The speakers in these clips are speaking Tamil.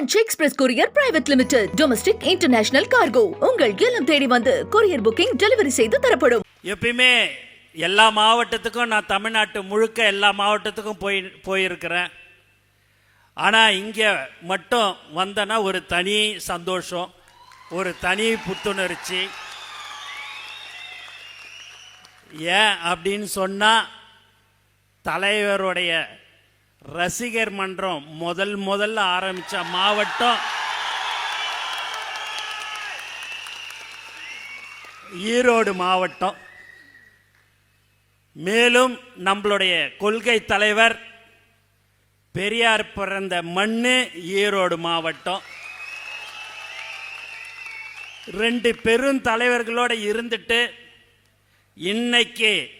Franch express courier private limited domestic international cargo உங்கள் இல்லம் தேடி வந்து கொரியர் புக்கிங் டெலிவரி செய்து தரப்படும். எப்பயுமே எல்லா மாவட்டத்துக்கும் நான் தமிழ்நாட்டு முழுக்க எல்லா மாவட்டத்துக்கும் போய் போயிருக்கிறேன். ஆனால் இங்கே மட்டும் வந்தேன்னா ஒரு தனி சந்தோஷம் ஒரு தனி புத்துணர்ச்சி. ஏன் அப்படின்னு சொன்னால் தலைவருடைய ரசிகர் மன்றம் முதல் முதல்ல ஆரம்பித்த மாவட்டம். ஈரோடு மாவட்டம். மேலும் நம்மளுடைய கொள்கை தலைவர் பெரியார் பிறந்த மண்ணு ஈரோடு மாவட்டம். ரெண்டு பெரும் தலைவர்களோடு இருந்துட்டு இன்னைக்கு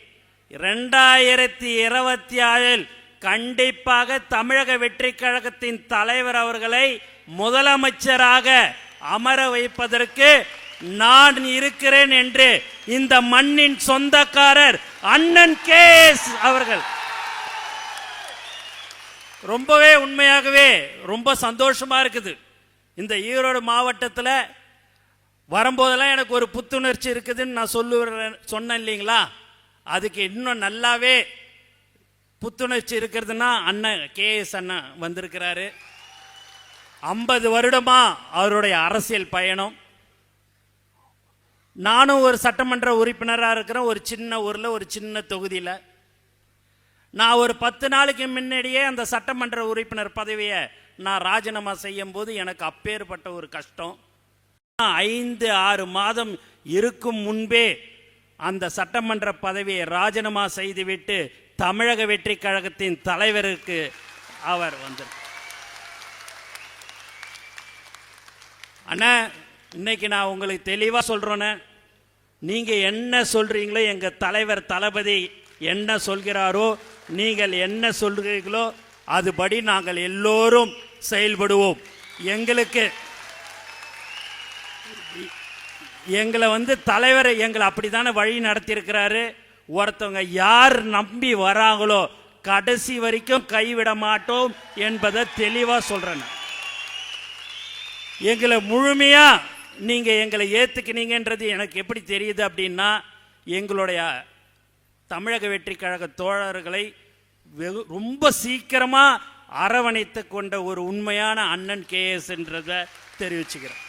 ரெண்டாயிரத்தி இருபத்தி ஆறில் கண்டிப்பாக தமிழக வெற்றி கழகத்தின் தலைவர் அவர்களை முதலமைச்சராக அமர வைப்பதற்கு நான் இருக்கிறேன் என்று இந்த மண்ணின் சொந்தக்காரர் அண்ணன் கே அவர்கள். ரொம்பவே உண்மையாகவே ரொம்ப சந்தோஷமா இருக்குது. இந்த ஈரோடு மாவட்டத்தில் வரும்போதெல்லாம் எனக்கு ஒரு புத்துணர்ச்சி இருக்குதுன்னு நான் சொல்லுவேன் சொன்னேன் இல்லைங்களா? அதுக்கு இன்னும் நல்லாவே புத்துணர்ச்சி இருக்கிறதுனா அண்ணன் கேஎஸ் அண்ணன் வந்திருக்கிறாரு. ஐம்பது வருடமா அவருடைய அரசியல் பயணம். நானும் ஒரு சட்டமன்ற உறுப்பினராக இருக்கிறேன். ஒரு சின்ன ஊரில் ஒரு சின்ன தொகுதியில். நான் ஒரு பத்து நாளைக்கு முன்னாடியே அந்த சட்டமன்ற உறுப்பினர் பதவியை நான் ராஜினாமா செய்யும் போது எனக்கு அப்பேற்பட்ட ஒரு கஷ்டம். ஐந்து ஆறு மாதம் இருக்கும் முன்பே அந்த சட்டமன்ற பதவியை ராஜினாமா செய்துவிட்டு தமிழக வெற்றி கழகத்தின் தலைவருக்கு அவர் வந்து அண்ணா இன்னைக்கு நான் உங்களுக்கு தெளிவாக சொல்கிறோன்னே நீங்கள் என்ன சொல்கிறீங்களோ எங்கள் தலைவர் தளபதி என்ன சொல்கிறாரோ நீங்கள் என்ன சொல்கிறீர்களோ அதுபடி நாங்கள் எல்லோரும் செயல்படுவோம். எங்களுக்கு எங்களை வந்து தலைவர் எங்களை அப்படி தானே வழி நடத்தியிருக்கிறாரு? ஒருத்தவங்க யார் நம்பி வராங்களோ கடைசி வரைக்கும் கைவிட மாட்டோம் என்பதை தெளிவாக சொல்கிறேன் எங்களை முழுமையாக நீங்கள் எங்களை ஏற்றுக்கினீங்கன்றது எனக்கு எப்படி தெரியுது அப்படின்னா எங்களுடைய தமிழக வெற்றி கழக தோழர்களை வெகு ரொம்ப சீக்கிரமாக அரவணைத்து கொண்ட ஒரு உண்மையான அண்ணன் கேஎஸ்ன்றத தெரிவிச்சுக்கிறேன்.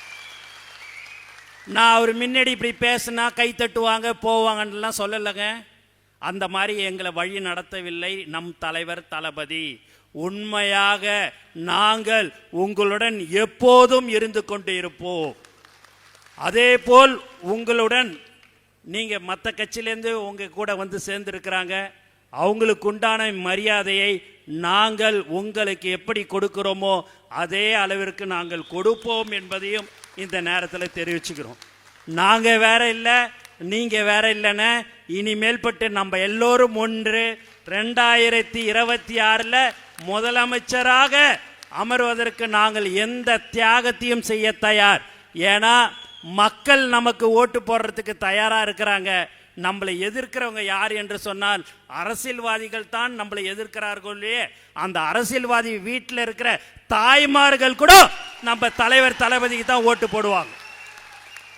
நான் அவர் முன்னாடி இப்படி பேசினா கை தட்டுவாங்க போவாங்கன்னுலாம் சொல்லலைங்க. அந்த மாதிரி எங்களை வழி நடத்தவில்லை. நம் தலைவர் தளபதி உண்மையாக நாங்கள் உங்களுடன் எப்போதும் இருந்து கொண்டு இருப்போம். அதே போல் உங்களுடன் நீங்கள் மற்ற கட்சியிலேருந்து உங்கள் கூட வந்து சேர்ந்துருக்கிறாங்க. அவங்களுக்கு உண்டான மரியாதையை நாங்கள் உங்களுக்கு எப்படி கொடுக்கிறோமோ அதே அளவிற்கு நாங்கள் கொடுப்போம் என்பதையும் இந்த நேரத்தில் தெரிவிச்சுக்கிறோம். நாங்கள் வேற இல்லை நீங்கள் வேற இல்லைன்னு இனிமேல்பட்டு நம்ம எல்லோரும் ஒன்று. ரெண்டாயிரத்தி இருபத்தி ஆறில் முதலமைச்சராக அமர்வதற்கு நாங்கள் எந்த தியாகத்தையும் செய்ய தயார். ஏன்னா மக்கள் நமக்கு ஓட்டு போடுறதுக்கு தயாராக இருக்கிறாங்க. நம்மளை எதிர்க்கிறவங்க யார் என்று சொன்னால் அரசியல்வாதிகள் தான் நம்மளை எதிர்க்கிறார்களே அந்த அரசியல்வாதி வீட்டில் இருக்கிற தாய்மார்கள் கூட நம்ம தலைவர் தளபதிக்கு தான் ஓட்டு போடுவாங்க.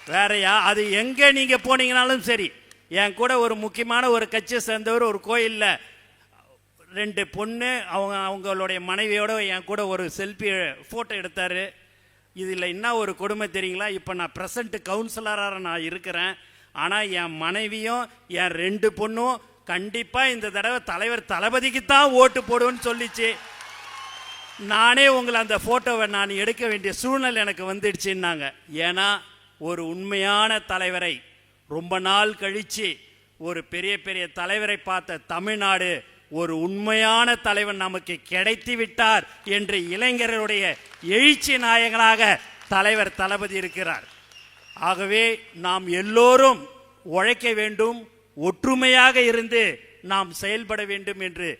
வேறையா? அது எங்கே நீங்கள் போனீங்கனாலும் சரி. என் கூட ஒரு முக்கியமான ஒரு கட்சியை சேர்ந்தவர் ஒரு கோயிலில். ரெண்டு பொண்ணு அவங்க அவங்களுடைய மனைவியோட என் கூட ஒரு செல்ஃபி ஃபோட்டோ எடுத்தார். இதில் என்ன ஒரு கொடுமை தெரியுங்களா? இப்போ நான் ப்ரெசண்ட் கவுன்சிலராக நான் இருக்கிறேன். ஆனால் என் மனைவியும் என் ரெண்டு பொண்ணும் கண்டிப்பாக இந்த தடவை தலைவர் தளபதிக்கு தான் ஓட்டு போடுவேன்னு சொல்லிச்சு. நானே உங்களை அந்த ஃபோட்டோவை நான் எடுக்க வேண்டிய சூழ்நிலை எனக்கு வந்துடுச்சுன்னாங்க. ஏன்னா ஒரு உண்மையான தலைவரை ரொம்ப நாள் கழித்து ஒரு பெரிய பெரிய தலைவரை பார்த்த தமிழ்நாடு ஒரு உண்மையான தலைவன் நமக்கு கிடைத்து விட்டார் என்று இளைஞர்களுடைய எழுச்சி நாயகனாக தலைவர் தளபதி இருக்கிறார். ஆகவே நாம் எல்லோரும் உழைக்க வேண்டும் ஒற்றுமையாக இருந்து நாம் செயல்பட வேண்டும் என்று